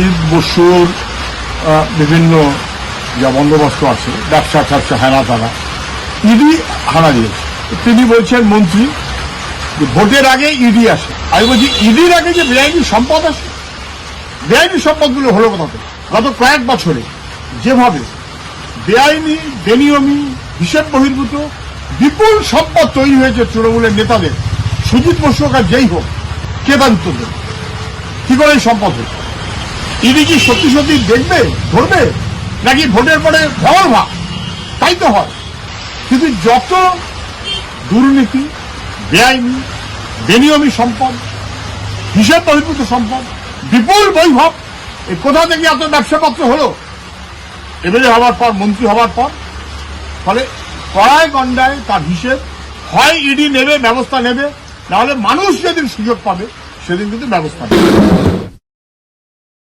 সুজিত বসুর বিভিন্ন যা বন্দোবস্ত আছে, ব্যবসা ট্যাবসা হেনা তারা। ইডি হানা দিয়েছে। তিনি বলছেন, মন্ত্রী, যে ভোটের আগে ইডি আসে। আমি বলছি, ইডির আগে যে বেআইনি সম্পদ আসে, বেআইনি সম্পদগুলো হলো কোথা থেকে? গত কয়েক বছরে যেভাবে বেআইনি, বেনিয়মি, হিসেব বহির্ভূত, বিপুল সম্পদ তৈরি হয়েছে তৃণমূলের নেতাদের, সুজিত বসু যেই হোক, কেদান্তদের। কি করে এই সম্পদ হয়েছে? ইডি কি সত্যি সত্যি দেখবে, ধরবে? নাকি ভোটের পরে ভর ভাব তাই তো হয়। কিন্তু যত দুর্নীতি, বেআইনি, বেনিয়মি সম্পদ, হিসেব বহির্ভূত সম্পদ, বিপুল বৈভব, এ কোথা থেকে এত ব্যবসাপত্র হলো? এমএলএ হওয়ার পর, মন্ত্রী হওয়ার পর, ফলে কড়ায় গন্ডায় তার হিসেব হয়, ইডি নেবে, ব্যবস্থা নেবে, নাহলে মানুষ যেদিন সুযোগ পাবে, সেদিন কিন্তু ব্যবস্থা নেবে।